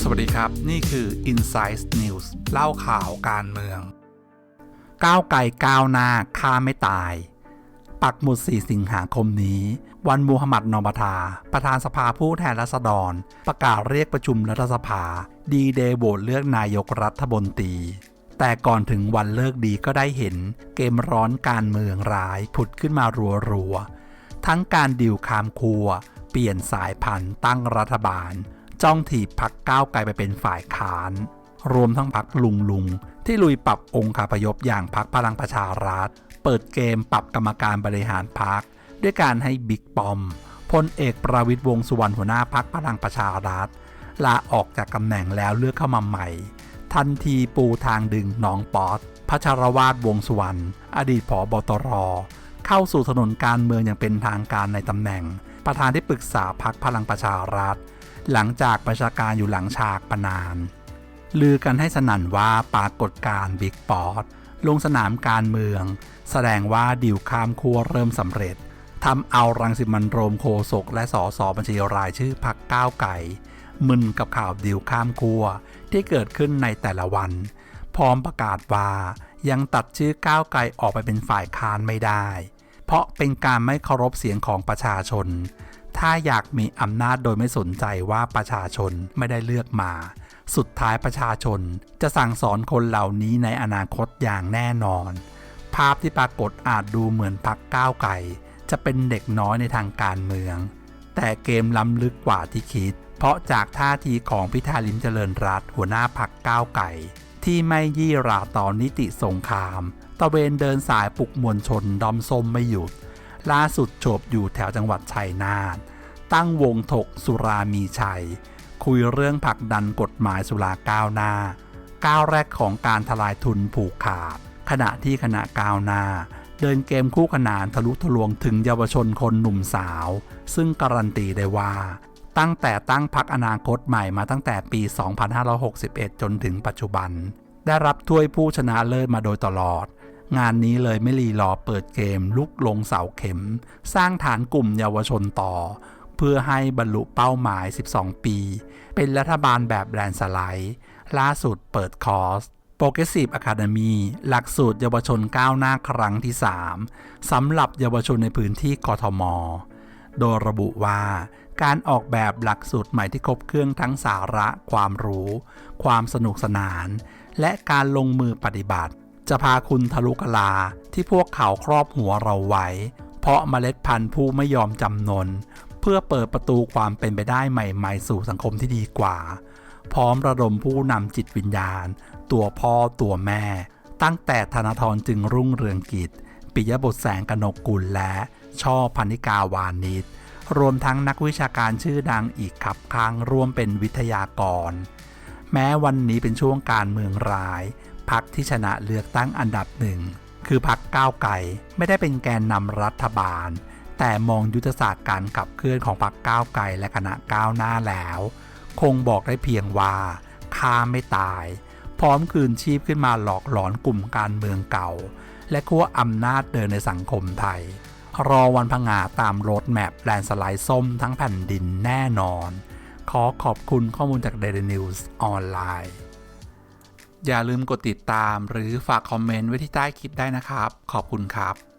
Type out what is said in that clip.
สวัสดีครับ นี่คือ Insight News เล่าข่าวการเมือง ก้าวไกลก้าวหน้าฆ่าไม่ตาย ปักหมุด 4 สิงหาคมนี้ วันมูฮัมหมัดนอมทา ประธานสภาผู้แทนราษฎร ประกาศเรียกประชุมรัฐสภา ดีเดย์โหวตเลือกนายกรัฐมนตรีแต่ก่อนถึงวันเลิกดีก็ได้เห็น เกมร้อนการเมืองร้ายผุดขึ้นมารัวๆ ทั้งการดิวคามครัว เปลี่ยนสายพันธุ์ตั้งรัฐบาล จ้องถีบพักก้าวไกลไปเป็นฝ่ายค้าน รวมทั้งพักลุงลุง ที่ลุยปรับองค์คาพยพอย่างพักพลังประชารัฐ เปิดเกมปรับกรรมการบริหารพัก ด้วยการให้บิ๊กปอมพลเอกประวิตยวงสุวรรณหัวหน้าพักพลังประชารัฐลาออกจากตำแหน่งแล้วเลือกเข้ามาใหม่ ทันทีปูทางดึงน้องป๊อตพัชรวาดวงสุวรรณอดีตผอบตร เข้าสู่ถนนการเมืองอย่างเป็นทางการในตำแหน่ง ประธานที่ปรึกษาพักพลังประชารัฐ หลังจากประชาการอยู่หลังฉากปนาน ลือกันให้สนั่นว่าปรากฏการ์บิ๊กปอตลงสนามการเมือง แสดงว่าดิวข้ามขั้วเริ่มสำเร็จทำเอารังสิมันโรมโคศกและสอสอบัญชีรายชื่อพักก้าวไก่ มึนกับข่าวดิวข้ามขั้วที่เกิดขึ้นในแต่ละวัน พร้อมประกาศว่ายังตัดชื่อก้าวไกลออกไปเป็นฝ่ายค้านไม่ได้ เพราะเป็นการไม่เคารพเสียงของประชาชน ถ้าอยากมีอำนาจโดยไม่สนใจว่าประชาชนไม่ได้เลือกมา สุดท้ายประชาชนจะสั่งสอนคนเหล่านี้ในอนาคตอย่างแน่นอน ภาพที่ปรากฏอาจดูเหมือนพักก้าวไก่จะเป็นเด็กน้อยในทางการเมือง แต่เกมล้ำลึกกว่าที่คิด เพราะจากท่าทีของพิธาลิมเจริญรัตหัวหน้าพักก้าวไก่ ที่ไม่ยี่ราต่อนิติสงคราม ตะเวนเดินสายปลุกมวลชนดอมส้มไม่หยุด ล่าสุดจบอยู่แถวจังหวัดชัยนาท ตั้งวงถกสุรามีชัย คุยเรื่องผลักดันกฎหมายสุราก้าวหน้า ก้าวแรกของการทลายทุนผูกขาด ขณะที่คณะก้าวหน้า เดินเกมคู่ขนานทะลุทะลวงถึงเยาวชนคนหนุ่มสาว ซึ่งการันตีได้ว่า ตั้งแต่ตั้งพักอนาคตใหม่มาตั้งแต่ปี 2561 จนถึงปัจจุบัน ได้รับถ้วยผู้ชนะเลิศมาโดยตลอด งานนี้เลยไม่รีรอเปิดเกมลุกลงเสาเข็ม สร้างฐานกลุ่มเยาวชนต่อ เพื่อให้บรรลุเป้าหมาย 12 ปี เป็นรัฐบาลแบบแลนสไลด์ล่าสุดเปิดคอร์ส Progressive Academy หลักสูตรเยาวชนก้าวหน้าครั้งที่ 3 สำหรับเยาวชนในพื้นที่กทม โดยระบุว่า การออกแบบหลักสูตรใหม่ที่ครบเครื่องทั้งสาระ ความรู้ ความสนุกสนาน และการลงมือปฏิบัติ จะพาคุณทะลุกลาที่พวกเขาครอบหัวเราไว้ เพราะเมล็ดพันธุ์ผู้ไม่ยอมจำนน เพื่อเปิดประตูความเป็นไปได้ใหม่ ๆ สู่สังคมที่ดีกว่า พร้อมระดมผู้นำจิตวิญญาณ ตัวพ่อตัวแม่ ตั้งแต่ธนาธรจึงรุ่งเรืองกิจ ปิยบุตรแสงกนกกุลและช่อพันิกาวานิชรวมทั้งนักวิชาการชื่อดังอีกขับข้างร่วมเป็นวิทยากร แม้วันนี้เป็นช่วงการเมืองร้ายพักที่ชนะเลือกตั้งอันดับหนึ่งคือพักก้าวไกลไม่ได้เป็นแกนนำรัฐบาล แต่มองยุทธศาสตร์การขับเคลื่อนของพรรคก้าวไกลและคณะก้าวหน้าแล้ว คงบอกได้เพียงว่าฆ่าไม่ตาย พร้อมคืนชีพขึ้นมาหลอกหลอนกลุ่มการเมืองเก่า และขั้วอำนาจเดินในสังคมไทย รอวันพังาตามโรดแมพแลนสไลด์ส้มทั้งแผ่นดินแน่นอน ขอขอบคุณข้อมูลจาก Daily News ออนไลน์ อย่าลืมกดติดตามหรือฝากคอมเมนต์ไว้ที่ใต้คลิปได้นะครับ ขอบคุณครับ